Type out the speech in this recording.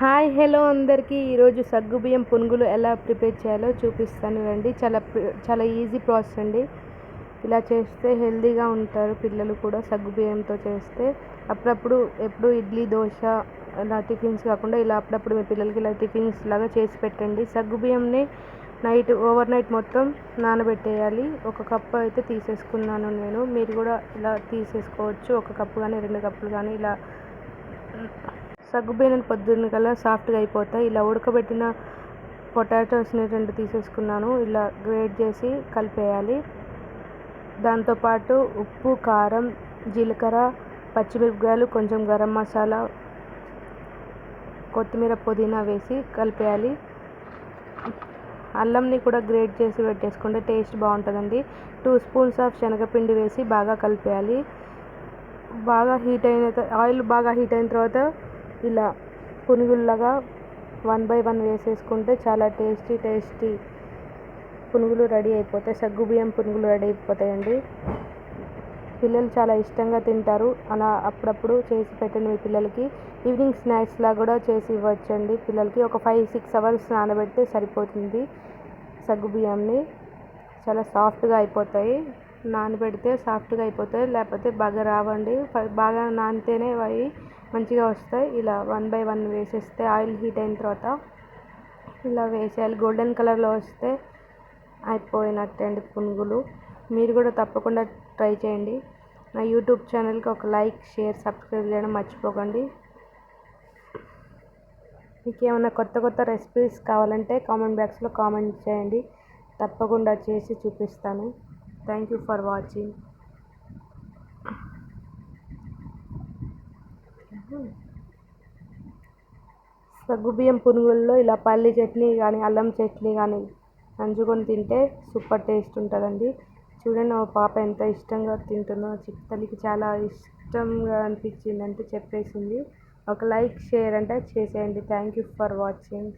Hi hello అందరికీ. ఈరోజు సగ్గుబియ్యం పునుగులు ఎలా ప్రిపేర్ చేయాలో చూపిస్తాను రండి. చాలా చాలా ఈజీ ప్రాసెస్ అండి. ఇలా చేస్తే హెల్దీగా ఉంటారు పిల్లలు కూడా సగ్గుబియ్యంతో చేస్తే. అప్పుడప్పుడు ఎప్పుడు ఇడ్లీ దోశ ఇలా టిఫిన్స్ కాకుండా ఇలా అప్పుడప్పుడు మీ పిల్లలకి ఇలా టిఫిన్స్ లాగా చేసి పెట్టండి. సగ్గుబియ్యంని నైట్ ఓవర్ నైట్ మొత్తం నానబెట్టేయాలి. ఒక కప్పు అయితే తీసేసుకున్నాను నేను. మీరు కూడా ఇలా తీసేసుకోవచ్చు. ఒక కప్పు కానీ రెండు కప్పులు కానీ ఇలా సగ్గుబియ్యం పొద్దున్న కల్లా సాఫ్ట్గా అయిపోతాయి. ఇలా ఉడకబెట్టిన పొటాటోస్ని రెండు తీసేసుకున్నాను. ఇలా గ్రేట్ చేసి కలిపేయాలి. దాంతోపాటు ఉప్పు కారం జీలకర్ర పచ్చిమిరపకాయలు కొంచెం గరం మసాలా కొత్తిమీర పుదీనా వేసి కలిపేయాలి. అల్లంని కూడా గ్రేట్ చేసి పెట్టేసుకుంటే టేస్ట్ బాగుంటుందండి. టూ స్పూన్స్ ఆఫ్ శనగపిండి వేసి బాగా కలిపేయాలి. బాగా హీట్ అయిన త- ఆయిల్ బాగా హీట్ అయిన తర్వాత ఇలా పునుగుల్లాగా వన్ బై వన్ వేసేసుకుంటే చాలా టేస్టీ టేస్టీ పునుగులు రెడీ అయిపోతాయి. సగ్గుబియ్యం పునుగులు రెడీ అయిపోతాయండి. పిల్లలు చాలా ఇష్టంగా తింటారు. అలా అప్పుడప్పుడు చేసి పెట్టండి మీ పిల్లలకి. ఈవినింగ్ స్నాక్స్లా కూడా చేసి ఇవ్వచ్చండి. పిల్లలకి ఒక ఫైవ్ సిక్స్ అవర్స్ నానబెడితే సరిపోతుంది సగ్గుబియ్యంని చాలా సాఫ్ట్గా అయిపోతాయి. నానబెడితే సాఫ్ట్గా అయిపోతాయి. లేకపోతే బాగా రావండి. బాగా నానితేనే అవి మంచిగా వస్తాయి. ఇలా వన్ బై వన్ వేసేస్తే ఆయిల్ హీట్ అయిన తర్వాత ఇలా వేసేయాలి. గోల్డెన్ కలర్లో వస్తే అయిపోయినట్టండి పునుగులు. మీరు కూడా తప్పకుండా ట్రై చేయండి. నా యూట్యూబ్ ఛానల్కి ఒక లైక్ షేర్ సబ్స్క్రైబ్ చేయడం మర్చిపోకండి. మీకు ఏమైనా కొత్త కొత్త రెసిపీస్ కావాలంటే కామెంట్ బాక్స్లో కామెంట్ చేయండి. తప్పకుండా చేసి చూపిస్తాను. Thank you for watching. సగ్గుబియ్యం పునుగుల్లో ఇలా పల్లి చట్నీ కానీ అల్లం చట్నీ కానీ నంచుకొని తింటే సూపర్ టేస్ట్ ఉంటుందండి. చూడండి మా పాప ఎంత ఇష్టంగా తింటుందో. చిక్ చాలా ఇష్టంగా అనిపించిందంటే చెప్పేసింది. ఒక లైక్ షేర్ అంటే చేసేయండి. Thank you for watching